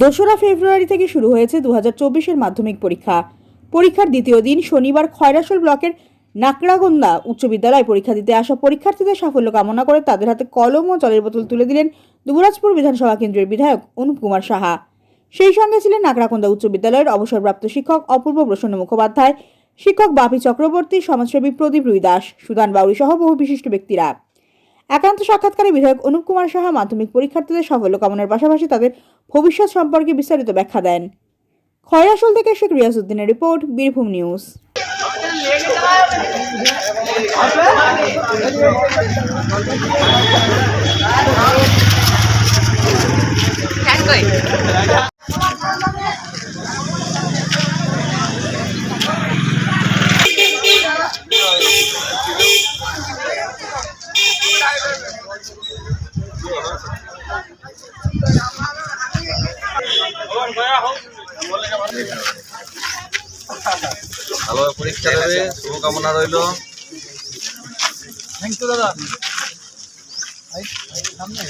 দোসরা ফেব্রুয়ারি থেকে শুরু হয়েছে দু হাজার মাধ্যমিক পরীক্ষা। পরীক্ষার দ্বিতীয় দিন শনিবার খয়রাসোল ব্লকের নাকড়াগন্দা উচ্চ বিদ্যালয়ে পরীক্ষা দিতে আসা পরীক্ষার্থীদের সাফল্য কামনা করে তাদের হাতে কলম ও জলের বোতল তুলে দিলেন দুবরাজপুর বিধানসভা কেন্দ্রের বিধায়ক অনুপ কুমার সাহা। সেই সঙ্গে ছিলেন নাকড়াকন্দা উচ্চ বিদ্যালয়ের অবসরপ্রাপ্ত শিক্ষক অপূর্ব প্রসন্ন মুখোপাধ্যায়, শিক্ষক বাপি চক্রবর্তী, সমাজসেবী প্রদীপ রুই দাস, সুদান বাউরি সহ বহু বিশিষ্ট ব্যক্তিরা। একান্ত সাক্ষাৎকারে বিধায়ক অনুপ কুমার সাহা মাধ্যমিক পরীক্ষার্থীদের সাফল্য কামনার পাশাপাশি তাদের ভবিষ্যৎ সম্পর্কে বিস্তারিত ব্যাখ্যা দেন। খয়রাসল থেকে শেখ রিয়াজউদ্দিনের রিপোর্ট বীরভূম নিউজ। ভালো পরীক্ষা দেবে শুভকামনা রইল। থ্যাংক ইউ দাদা। সামনে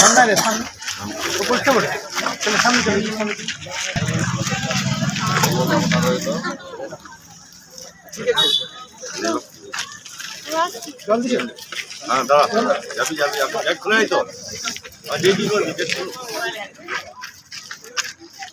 সামনে রে সামনে। উপস্থিত করে চলে সামনে চলে শুভকামনা রইল। জল দিছে হ্যাঁ দাঁড়া। যাবি যাবি গেট খুলে তো। আর যে করবি?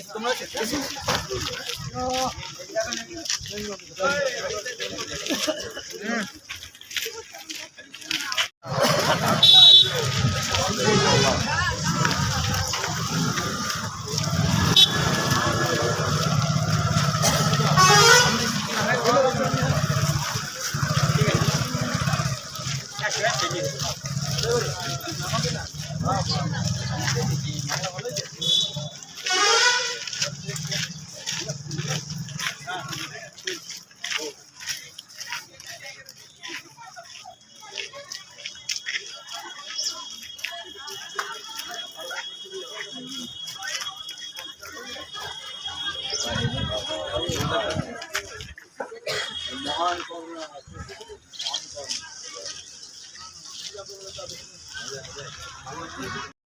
সামনে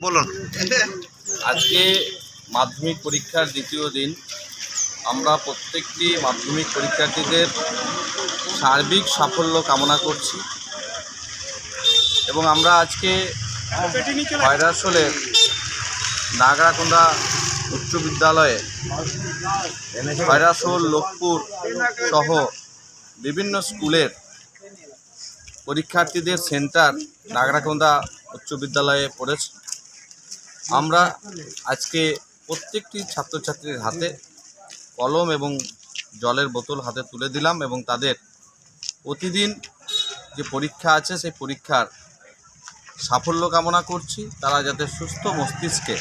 বলুন। আজকে মাধ্যমিক পরীক্ষার দ্বিতীয় দিন। আমরা প্রত্যেকটি মাধ্যমিক পরীক্ষার্থীদের সার্বিক সাফল্য কামনা করছি। এবং আমরা আজকে খয়রাসোলের নাগরাকোন্দা উচ্চ বিদ্যালয়ে খয়রাসোল লোকপুর সহ বিভিন্ন স্কুলের পরীক্ষার্থীদের সেন্টার নাগরাকোন্দা উচ্চ বিদ্যালয়ে পড়েছে। আমরা আজকে প্রত্যেকটি ছাত্রছাত্রীর হাতে কলম এবং জলের বোতল হাতে তুলে দিলাম এবং তাদের প্রতিদিন যে পরীক্ষা আছে, সেই পরীক্ষার সাফল্য কামনা করছি। তারা যাতে সুস্থ মস্তিষ্কে,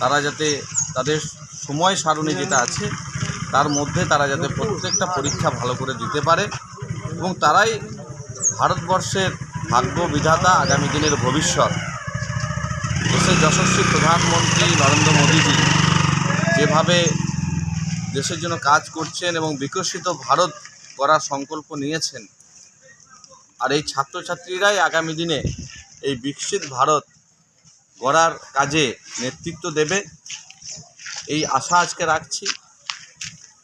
তারা যাতে তাদের সময় সারণী যেটা আছে, তার মধ্যে তারা যাতে প্রত্যেকটা পরীক্ষা ভালো করে দিতে পারে এবং তারাই ভারতবর্ষের ভাগ্য বিধাতা আগামী দিনের ভবিষ্যৎ। দেশের যশস্বী প্রধানমন্ত্রী নরেন্দ্র মোদীজি যেভাবে দেশের জন্য কাজ করছেন এবং বিকশিত ভারত করার সংকল্প নিয়েছেন, আর এই ছাত্রছাত্রীরাই আগামী দিনে এই বিকশিত ভারত গড়ার কাজে নেতৃত্ব দেবে, এই আশা আজকে রাখছি।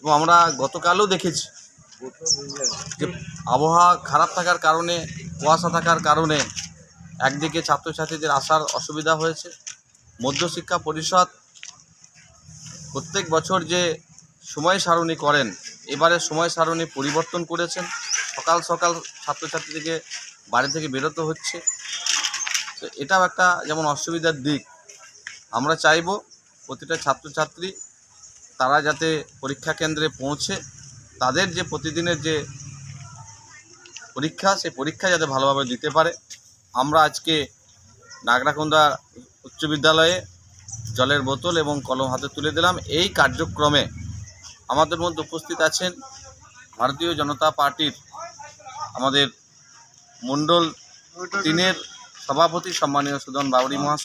এবং আমরা গতকালও দেখেছি যে আবহাওয়া খারাপ থাকার কারণে কুয়াশা থাকার কারণে একদিকে ছাত্রছাত্রীদের আসার অসুবিধা হয়েছে। মধ্যশিক্ষা পরিষদ প্রত্যেক বছর যে সময় সারণী করেন এবারে সময় সারণী পরিবর্তন করেছেন। সকাল সকাল ছাত্রছাত্রীদেরকে বাড়ি থেকে বেরোতে হচ্ছে। তো এটাও একটা যেমন অসুবিধার দিক, আমরা চাইব প্রতিটা ছাত্রছাত্রী তারা যাতে পরীক্ষা কেন্দ্রে পৌঁছে। তাদের যে প্রতিদিনের যে পরীক্ষা, সেই পরীক্ষা যাতে ভালোভাবে দিতে পারে। আমরা আজকে নাগরাকুন্দা উচ্চ বিদ্যালয়ে জলের বোতল এবং কলম হাতে তুলে দিলাম। এই কার্যক্রমে আমাদের মধ্যে উপস্থিত আছেন ভারতীয় জনতা পার্টির আমাদের মণ্ডল তিনের সভাপতি সম্মানীয় সুদন বাউরি মহাশয়।